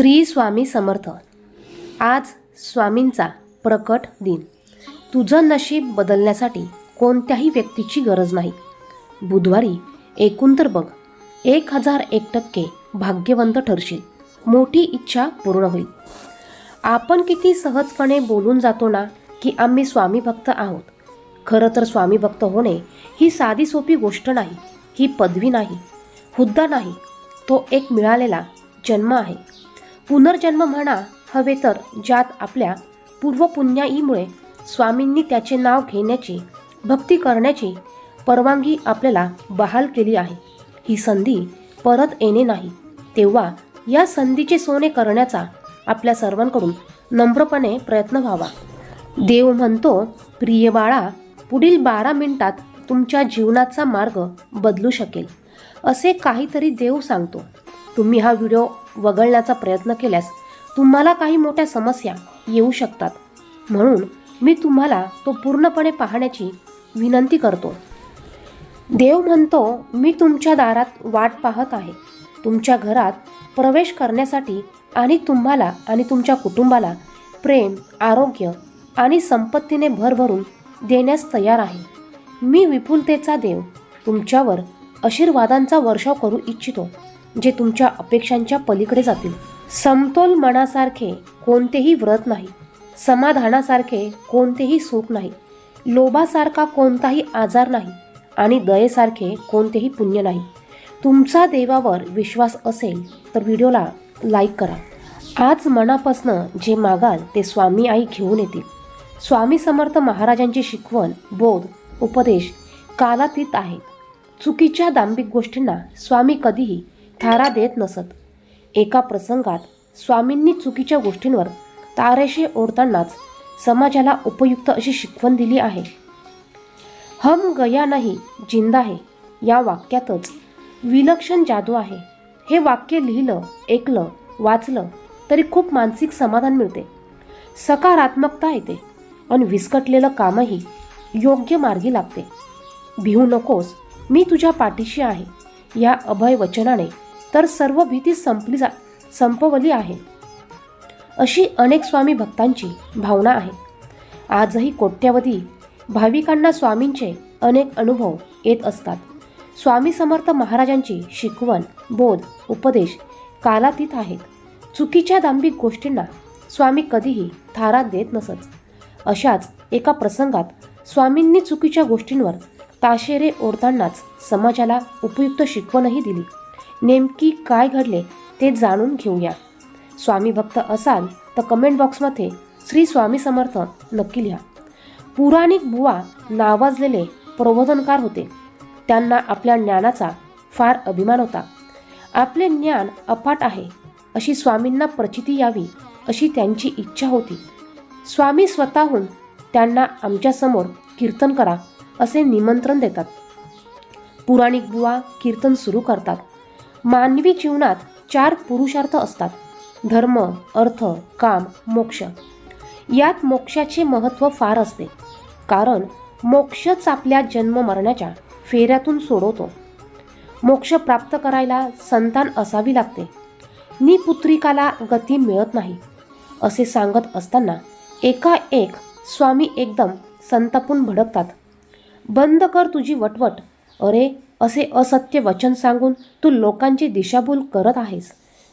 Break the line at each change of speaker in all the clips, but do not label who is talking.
श्री स्वामी समर्थ. आज स्वामींचा प्रकट दिन. तुझं नशीब बदलण्यासाठी कोणत्याही व्यक्तीची गरज नाही. बुधवारी एकूण तर बघ एक हजार एक टक्के भाग्यवंत ठरशील. मोठी इच्छा पूर्ण होईल. आपण किती सहजपणे बोलून जातो ना की आम्ही स्वामी भक्त आहोत. खरं तर स्वामी भक्त होणे ही साधी सोपी गोष्ट नाही ही पदवी नाही हुद्दा नाही. तो एक मिळालेला जन्म आहे. पुनर्जन्म म्हणा हवे तर ज्यात आपल्या पूर्वपुण्याईमुळे स्वामींनी त्याचे नाव घेण्याची भक्ती करण्याची परवानगी आपल्याला बहाल केली आहे. ही संधी परत येणे नाही. तेव्हा या संधीचे सोने करण्याचा आपल्या सर्वांकडून नम्रपणे प्रयत्न व्हावा. देव म्हणतो प्रिय बाळा पुढील बारा मिनिटात तुमच्या जीवनाचा मार्ग बदलू शकेल. असे काहीतरी देव सांगतो. तुम्ही हा व्हिडिओ वगळण्याचा प्रयत्न केल्यास तुम्हाला काही मोठ्या समस्या येऊ शकतात. म्हणून मी तुम्हाला तो पूर्णपणे पाहण्याची विनंती करतो. देव म्हणतो मी तुमच्या दारात वाट पाहत आहे. तुमच्या घरात प्रवेश करण्यासाठी आणि तुम्हाला आणि तुमच्या कुटुंबाला प्रेम आरोग्य आणि संपत्तीने भरभरून देण्यास तयार आहे. मी विपुलतेचा देव तुमच्यावर आशीर्वादांचा वर्षाव करू इच्छितो. जे तुमच्या अपेक्षांच्या पलीकडे जातील. समतोल मनासारखे कोणतेही व्रत नाही. समाधानासारखे कोणतेही सुख नाही. लोभासारखा कोणताही आजार नाही आणि दयेसारखे कोणतेही पुण्य नाही. तुमचा देवावर विश्वास असेल तर व्हिडिओला लाईक करा. आज मनापासनं जे मागाल ते स्वामी आई घेऊन येतील. स्वामी समर्थ महाराजांची शिकवण बोध उपदेश कालातीत आहेत. चुकीच्या दांभिक गोष्टींना स्वामी कधीही थारा देत नसत. एका प्रसंगात स्वामींनी चुकीच्या गोष्टींवर तारेशी ओढतानाच समाजाला उपयुक्त अशी शिकवण दिली आहे. हम गया नाही जिंदा है या वाक्यातच विलक्षण जादू आहे. हे वाक्य लिहिलं ऐकलं वाचलं तरी खूप मानसिक समाधान मिळते. सकारात्मकता येते आणि विस्कटलेलं कामही योग्य मार्गी लागते. भिवू नकोस मी तुझ्या पाठीशी आहे. या अभय वचनाने तर सर्व भीती संपली जा संपवली आहे. अशी अनेक स्वामी भक्तांची भावना आहे. आजही कोट्यवधी भाविकांना स्वामींचे अनेक अनुभव येत असतात. स्वामी समर्थ महाराजांची शिकवण बोध उपदेश कालातीत आहेत. चुकीच्या दांभिक गोष्टींना स्वामी कधीही थारा देत नसत. अशाच एका प्रसंगात स्वामींनी चुकीच्या गोष्टींवर ताशेरे ओढतानाच समाजाला उपयुक्त शिकवणही दिली. नेमकी काय घडले ते जाणून घेऊया. स्वामी भक्त असाल तर कमेंट बॉक्समध्ये श्री स्वामी समर्थ नक्की लिहा. पुराणिक बुवा नावाजलेले प्रबोधनकार होते. त्यांना आपल्या ज्ञानाचा फार अभिमान होता. आपले ज्ञान अफाट आहे अशी स्वामींना प्रचिती यावी अशी त्यांची इच्छा होती. स्वामी स्वतःहून त्यांना आमच्यासमोर कीर्तन करा असे निमंत्रण देतात. पुराणिक बुवा कीर्तन सुरू करतात. मानवी जीवनात चार पुरुषार्थ असतात. धर्म अर्थ काम मोक्ष. यात मोक्षाचे महत्त्व फार असते. कारण मोक्षच आपल्या जन्म मरणाच्या फेऱ्यातून सोडवतो. मोक्ष प्राप्त करायला संतान असावी लागते. निपुत्रिकाला गती मिळत नाही. असे सांगत असताना एकाएक स्वामी एकदम संतापून भडकतात. बंद कर तुझी वटवट. अरे असे असत्य वचन सांगून तू लोकांची दिशाभूल करत आहेस.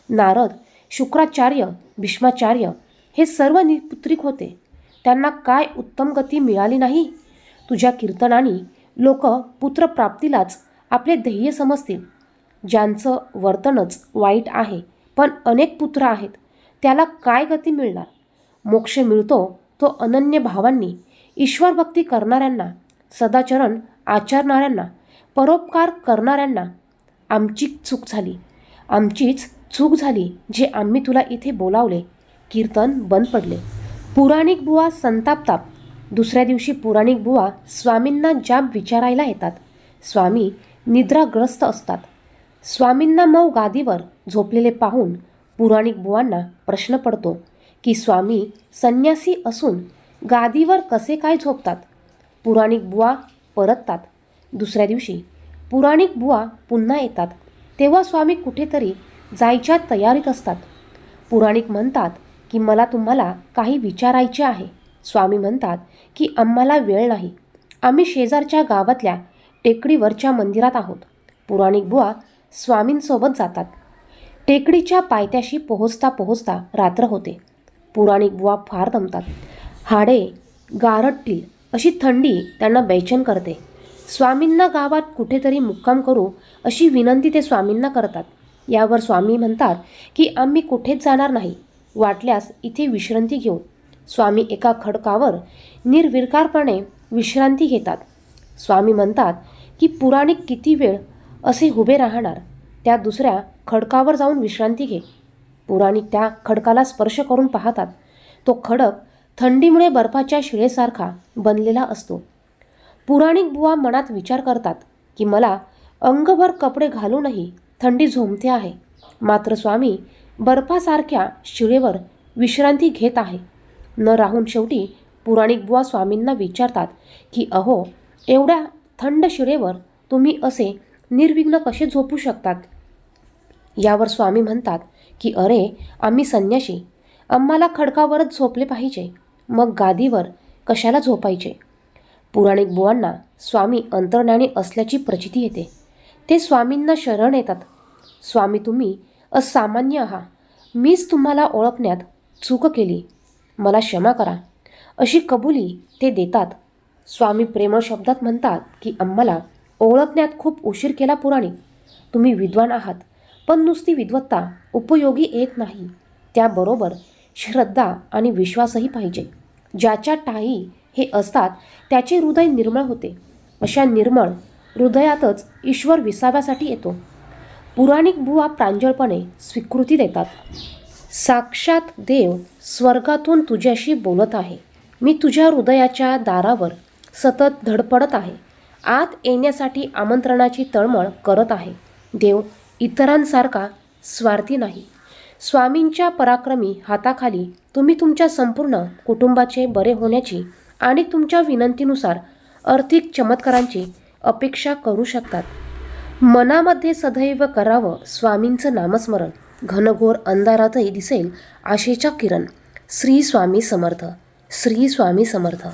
नारद शुक्राचार्य भीष्माचार्य हे सर्व निपुत्रिक होते. त्यांना काय उत्तम गती मिळाली नाही? तुझ्या कीर्तनाने लोक पुत्रप्राप्तीलाच आपले ध्येय समजतील. ज्यांचं वर्तनच वाईट आहे पण अनेक पुत्र आहेत. त्याला काय गती मिळणार? मोक्ष मिळतो तो अनन्य भावांनी ईश्वरभक्ती करणाऱ्यांना सदाचरण आचरणाऱ्यांना परोपकार करणाऱ्यांना आमची चूक झाली. आमचीच चूक झाली जे आम्ही तुला इथे बोलावले. कीर्तन बंद पडले. पुराणिक बुवा संतापताप दुसऱ्या दिवशी पुराणिक बुवा स्वामींना जाब विचारायला येतात. स्वामी निद्राग्रस्त असतात. स्वामींना मऊ गादीवर झोपलेले पाहून पुराणिक बुवांना प्रश्न पडतो की स्वामी संन्यासी असून गादीवर कसे काय झोपतात? पुराणिक बुवा परततात. दुसऱ्या दिवशी पुराणिक बुवा पुन्हा येतात. तेव्हा स्वामी कुठेतरी जायच्या तयारीत असतात. पुराणिक म्हणतात की मला तुम्हाला काही विचारायचे आहे. स्वामी म्हणतात की आम्हाला वेळ नाही. आम्ही शेजारच्या गावातल्या टेकडीवरच्या मंदिरात आहोत. पुराणिक बुवा स्वामींसोबत जातात. टेकडीच्या पायथ्याशी पोहोचता पोहोचता रात्र होते. पुराणिक बुवा फार दमतात. हाडे गारटतील अशी थंडी त्यांना बेचैन करते. स्वामींना गावात कुठेतरी मुक्काम करू अशी विनंती ते स्वामींना करतात. यावर स्वामी म्हणतात की आम्ही कुठेच जाणार नाही. वाटल्यास इथे विश्रांती घेऊ स्वामी एका खडकावर निर्विकारपणे विश्रांती घेतात. स्वामी म्हणतात की पुराणिक किती वेळ असे उभे राहणार. त्या दुसऱ्या खडकावर जाऊन विश्रांती घे. पुराणिक त्या खडकाला स्पर्श करून पाहतात. तो खडक थंडीमुळे बर्फाच्या शिळेसारखा बनलेला असतो. पुराणिक बुवा मनात विचार करतात की मला अंगभर कपडे घालूनही थंडी झोंबते आहे. मात्र स्वामी बर्फासारख्या शिळेवर विश्रांती घेत आहे. न राहून शेवटी पुराणिक बुवा स्वामींना विचारतात की अहो एवढ्या थंड शिळेवर तुम्ही असे निर्विघ्न कसे झोपू शकतात? यावर स्वामी म्हणतात की अरे आम्ही संन्याशी. आम्हाला खडकावरच झोपले पाहिजे. मग गादीवर कशाला झोपायचे? पुराणिक बुवांना स्वामी अंतर्ज्ञानी असल्याची प्रचिती येते. ते स्वामींना शरण येतात. स्वामी तुम्ही असामान्य आहात. मीच तुम्हाला ओळखण्यात चूक केली. मला क्षमा करा अशी कबुली ते देतात. स्वामी प्रेमळ शब्दात म्हणतात की आम्हाला ओळखण्यात खूप उशीर केला पुराणी. तुम्ही विद्वान आहात पण नुसती विद्वत्ता उपयोगी येत नाही. त्याबरोबर श्रद्धा आणि विश्वासही पाहिजे. ज्याच्या टाही हे असतात त्याचे हृदय निर्मळ होते. अशा निर्मळ हृदयातच ईश्वर विसाव्यासाठी येतो. पुराणिक बुवा प्रांजळपणे स्वीकृती देतात. साक्षात देव स्वर्गातून तुझ्याशी बोलत आहे. मी तुझ्या हृदयाच्या दारावर सतत धडपडत आहे. आत येण्यासाठी आमंत्रणाची तळमळ करत आहे. देव इतरांसारखा स्वार्थी नाही. स्वामींच्या पराक्रमी हाताखाली तुम्ही तुमच्या संपूर्ण कुटुंबाचे बरे होण्याची आणि तुमच्या विनंतीनुसार आर्थिक चमत्कारांची अपेक्षा करू शकतात. मनामध्ये सदैव करावं स्वामींचं नामस्मरण. घनघोर अंधारातही दिसेल आशेच्या किरण. श्री स्वामी समर्थ. श्री स्वामी समर्थ.